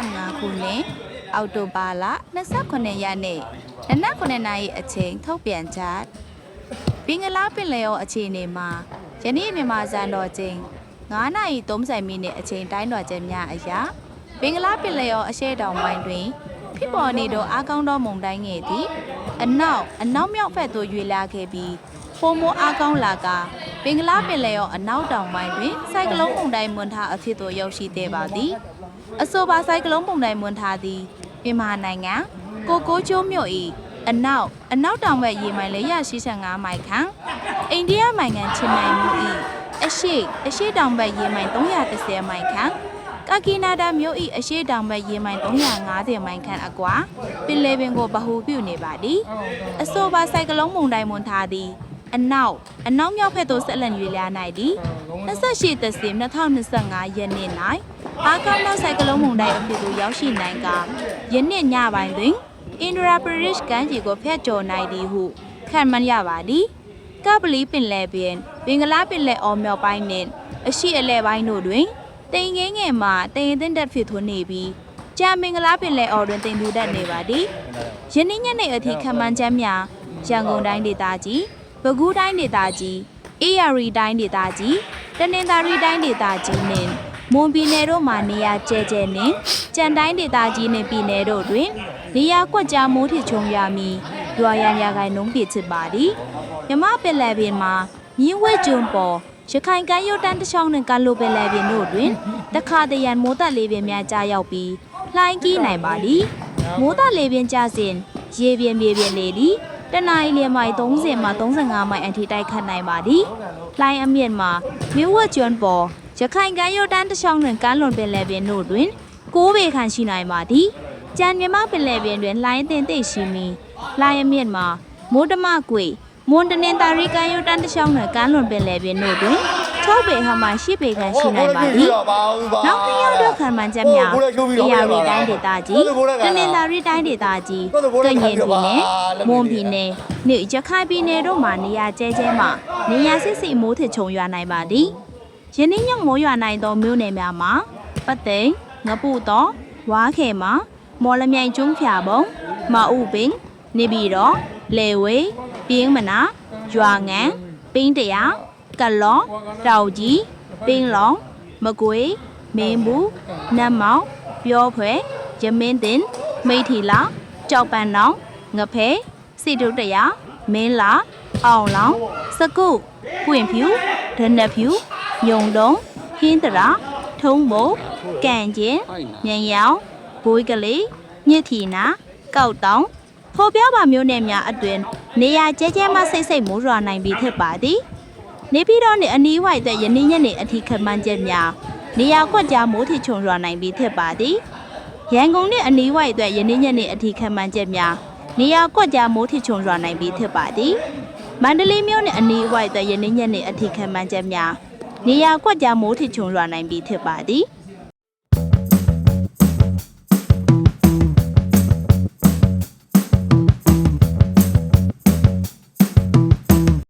2025ခုနှစ်အောက်တိုဘာလ29ရက်နေ့နနက်9နာရီအချိန်ထုတ်ပြန်ချက်ဘင်္ဂလားပင်လယ်အော်အခြေအနေမှာယနေ့မြန်မာစံတော်ချိန်9နာရီ30မိနစ်အချိန်တိုင်းတော်ချက်များအရာဘင်္ဂလားပင်လယ်အော်အရှေ့တောင်ပိုင်းတွင်ဖြစ်ပေါ်နေသောအားကောင်းသောမုန်တိုင်းငယ်သည်အနောက်အနောက်မြောက်ဘက်သို့ရွေ့လာခဲ့ပြီးပုံမအားကောင်းလာကဘင်္ဂလားပင်လယ်အော်အနောက်တောင်ပိုင်းတွင်စိုက်ကလုန်းမုန်တိုင်းမွန်ထားအဖြစ်သို့ရောက်ရှိသေးပါသည် အဆိုပါဆိုင်ကလုန်းပုံတိုင်းမွန်ထားသည်မြန်မာနိုင်ငံကိုကိုချိုးမြို့၏အနောက်အနောက်တောင်ဘက်ရေမိုင်485မိုင်ခန့်အိန္ဒိယနိုင်ငံချင်းမိုင်မြို့၏အရှိအရှိတောင်ဘက်ရေမိုင်330မိုင်ခန့်ကာကီနာဒါမြို့၏အရှိတောင်ဘက်ရေမိုင်350မိုင်ခန့်အကွာပင်လယ်ပင်ကိုဗဟူပြုနေပါသည်အဆိုပါဆိုင်ကလုန်းပုံတိုင်းမွန်ထားသည်အနောက် အနောက်မြောက်ဘက်သို့ဆက်လက်ရွေ့လျားနိုင်သည်28သက်စင်2025ရက်နေ့၌အားကောင်းသောဆိုင်ကလုန်းမုန်တိုင်းအဖြစ်သို့ရောက်ရှိနိုင်ကယနေ့ညပိုင်းတွင်အင်ဒရာပရိရှ်ကမ်းခြေကိုဖျက်ကျော်နိုင်သည်ဟုခန့်မှန်းရပါသည်ကပလီပင်လယ်ပြင်ဘင်္ဂလားပင်လယ်အော်မြောက်ပိုင်းနှင့်အရှိအလဲပိုင်းတို့တွင်တိမ်ငင်းငယ်မှတိမ်အသင့်တက်ဖြစ်ထွန်းနေပြီးကြံမင်္ဂလာပင်လယ်အော်တွင်တိမ်ပြူတတ်နေပါသည်ယနေ့ညနေအထိခန့်မှန်းချက်များရန်ကုန်တိုင်းဒေသကြီး ပဲခူးတိုင်းဒေသကြီးအေရရီတိုင်းဒေသကြီးတနင်္သာရီတိုင်းဒေသကြီးနှင့်မွန်ပြည်နယ်တို့မှနေရာကျဲကျဲနှင့်ကြံတိုင်းဒေသကြီးနှင့်ပြည်နယ်တို့တွင်နေရာကွက်ကြားမိုးထစ်ချုံရမည်ရွာရန်ရာခိုင်နှုန်းပြည့်ချစ်ပါသည်မြမပင်လယ်ပြင်မှာမြင်းဝဲကျွန်းပေါ်ရခိုင်ကမ်းရိုးတန်းတစ်ချောင်းနှင့်ကလိုပင်လယ်ပြင်တို့တွင်တခါတရံမိုးသက်လေးပင်များကြားရောက်ပြီးလှိုင်းကြီးနိုင်ပါသည်မိုးသက်လေးပင်ကြစဉ်ရေပြင်မြေပြင်လေသည် တနအီလမိုင်30မှ35မိုင်အထိတိုက်ခတ်နိုင်ပါသည်လှိုင်းအမြင့်မှာမြင်းဝဲကျွန်းပေါ်ရခိုင်ကမ်းရိုးတန်းတစ်ချောင်းနှင့်ကမ်းလွန်ပင်လယ်ပြင်တို့တွင်6ပေခန့်ရှိနိုင်ပါသည်ကြံမြမပင်လယ်ပြင်တွင်လှိုင်းအသင်သိပ်ရှိမီလှိုင်းအမြင့်မှာမိုးတမကွေမွန်တနင်တာရီကန်ယူတန်တချောင်းနဲ့ကမ်းလွန်ပင်လယ်ပြင်တို့တွင် 6ပေဟမှ8ပေခန့်ရှိနိုင်ပါသည်နောက်နှစ်ယောက်တော့ခံမှန်ချက်များတရားရီတိုင်းဒေသကြီးတနင်္သာရီတိုင်းဒေသကြီးကရင်ပြည်နယ်မွန်ပြည်နယ်နှင့်ရခိုင်ပြည်နယ်တို့မှာနေရာကျဲကျဲမှနေရာစစ်စစ်မိုးထချုံရွာနိုင်ပါသည်ယနေ့ညမိုးရွာနိုင်သောမြို့နယ်များမှာပတ်သိမ်ငပုတော်ဝါခဲမှာမော်လမြိုင်ကျွန်းဖြာပုံမအုပ်ပင်နေပြည်တော်လေဝေးပြင်းမနာရွာငံပင်းတရာ ကလောင်တောက်ကြီးပင်းလောင်မကွေးမင်းဘူးနတ်မောင်ပြောဖွယ်ရမင်းတင်မိထီလာကြောက်ပန်းနောင်ငဖဲစီတုတရာမင်းလာအောင်လောင်စကုပွင့်ဖြူဒနက်ဖြူညုံတုံးဟင်းတရာထုံးမို့ကန်ကျင်ညံရောင်ဘွေးကလေးညစ်ထီနာကောက်တောင်ဖော်ပြပါမျိုးနယ်များအတွင်နေရာကျဲကျဲမှစိတ်စိတ်မိုးရွာနိုင်ပြီးဖြစ်ပါသည် နေပြည်တော်နှင့်အနီးဝိုက်တဲ့ယနေ့ညနေအထိခန့်မှန်းချက်များနေရာကွက်ကြားမိုးထချုံရွာနိုင်ပြီးဖြစ်ပါသည်ရန်ကုန်နှင့်အနီးဝိုက်တဲ့ယနေ့ညနေအထိခန့်မှန်းချက်များနေရာကွက်ကြားမိုးထချုံရွာနိုင်ပြီးဖြစ်ပါသည်မန္တလေးမြို့နှင့်အနီးဝိုက်တဲ့ယနေ့ညနေအထိခန့်မှန်းချက်များနေရာကွက်ကြားမိုးထချုံရွာနိုင်ပြီးဖြစ်ပါသည်